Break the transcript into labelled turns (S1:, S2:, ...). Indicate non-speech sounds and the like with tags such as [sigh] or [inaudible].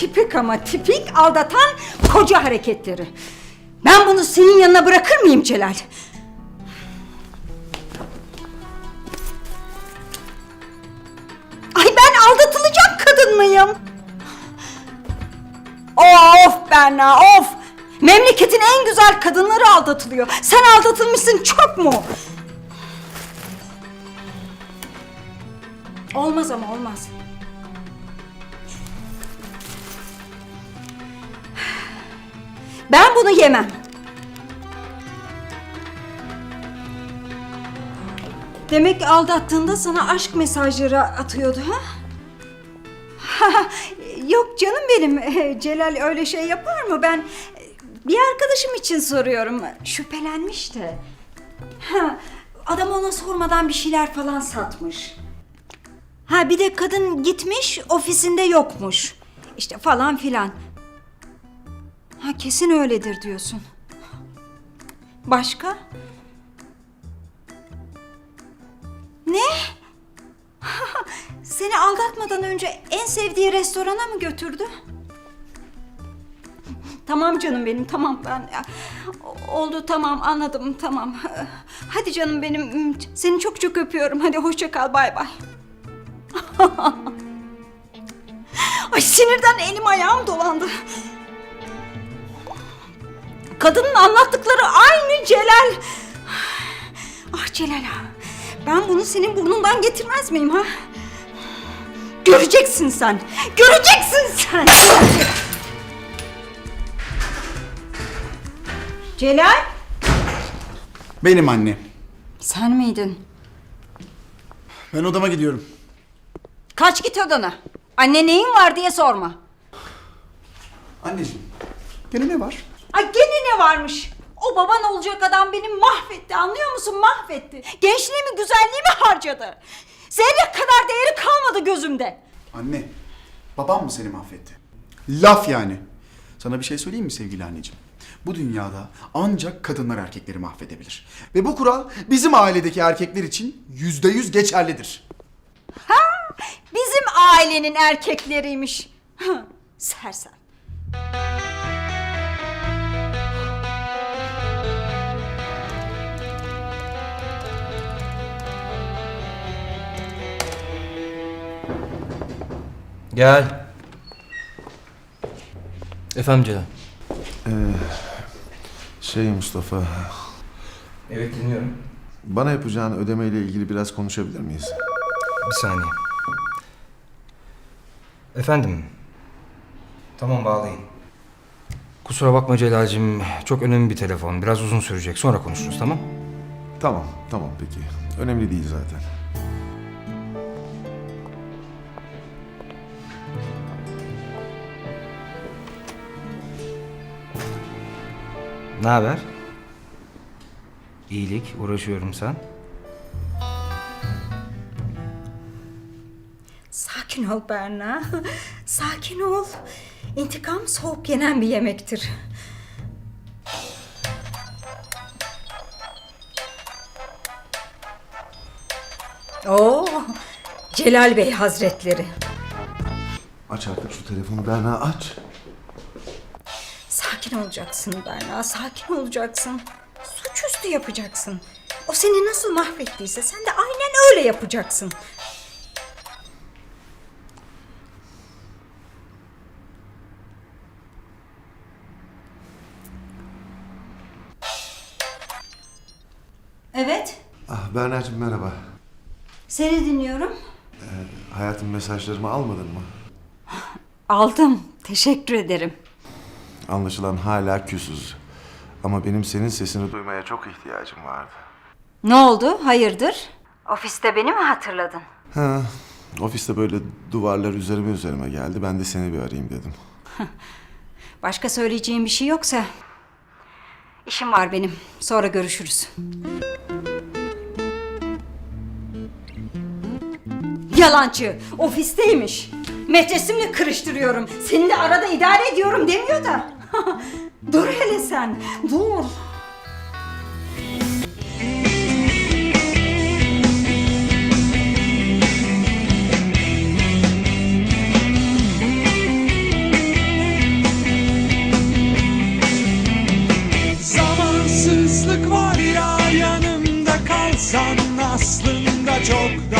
S1: tipik ama tipik aldatan koca hareketleri. Ben bunu senin yanına bırakır mıyım Celal? Ay ben aldatılacak kadın mıyım? Of Berna of! Memleketin en güzel kadınları aldatılıyor. Sen aldatılmışsın çok mu? Olmaz ama olmaz. Ben bunu yemem. Demek aldattığında sana aşk mesajları atıyordu ha? [laughs] Yok canım benim. [laughs] Celal öyle şey yapar mı? Ben bir arkadaşım için soruyorum. Şüphelenmiş de. Ha, [laughs] adam ona sormadan bir şeyler falan satmış. Ha bir de kadın gitmiş ofisinde yokmuş. İşte falan filan. Ha kesin öyledir diyorsun. Başka? Ne? [laughs] Seni aldatmadan önce en sevdiği restorana mı götürdü? Tamam canım benim tamam ben oldu tamam anladım tamam. Hadi canım benim seni çok çok öpüyorum. Hadi hoşça kal bay bay. [laughs] Ay sinirden elim ayağım dolandı. Kadının anlattıkları aynı Celal. Ah Celal ben bunu senin burnundan getirmez miyim ha? Göreceksin sen. Göreceksin sen. Celal.
S2: Benim anne.
S1: Sen miydin?
S2: Ben odama gidiyorum.
S1: Kaç git odana. Anne neyin var diye sorma.
S2: Anneciğim. Gene ne var?
S1: Ay gene ne varmış? O baban olacak adam beni mahvetti anlıyor musun? Mahvetti. Gençliğimi güzelliğimi harcadı. Zerre kadar değeri kalmadı gözümde.
S2: Anne. Babam mı seni mahvetti? Laf yani. Sana bir şey söyleyeyim mi sevgili anneciğim? Bu dünyada ancak kadınlar erkekleri mahvedebilir. Ve bu kural bizim ailedeki erkekler için yüzde yüz geçerlidir.
S1: Ha, bizim ailenin erkekleriymiş. Sersem.
S3: Gel. Efendim Celal.
S4: Şey Mustafa,
S3: Evet dinliyorum.
S4: bana yapacağın ödemeyle ilgili biraz konuşabilir miyiz?
S3: Bir saniye. Efendim. Tamam bağlayın. Kusura bakma Celal'cim. Çok önemli bir telefon. Biraz uzun sürecek. Sonra konuşuruz tamam?
S4: Tamam, tamam peki. Önemli değil zaten.
S3: Ne haber? İyilik. Uğraşıyorum sen.
S1: Sakin ol Berna. [laughs] Sakin ol. İntikam soğuk yenen bir yemektir. Oo, Celal Bey Hazretleri.
S4: Aç artık şu telefonu Berna aç.
S1: Sakin olacaksın Berna, sakin olacaksın. Suçüstü yapacaksın. O seni nasıl mahvettiyse sen de aynen öyle yapacaksın. Evet,
S4: Ah Berna'cığım merhaba.
S1: seni dinliyorum.
S4: Hayatım mesajlarımı almadın mı?
S1: Aldım, teşekkür ederim.
S4: Anlaşılan hala küsüz. Ama benim senin sesini duymaya çok ihtiyacım vardı.
S1: Ne oldu, hayırdır? Ofiste beni mi hatırladın?
S4: Ha, ofiste böyle duvarlar üzerime üzerime geldi. Ben de seni bir arayayım dedim. [laughs]
S1: Başka söyleyeceğim bir şey yoksa... işim var benim, sonra görüşürüz. Yalancı, ofisteymiş. Metresimle kırıştırıyorum. Seni de arada idare ediyorum demiyor da. [laughs] dur hele sen, dur.
S5: Zamansızlık var ya yanımda kalsan aslında çok da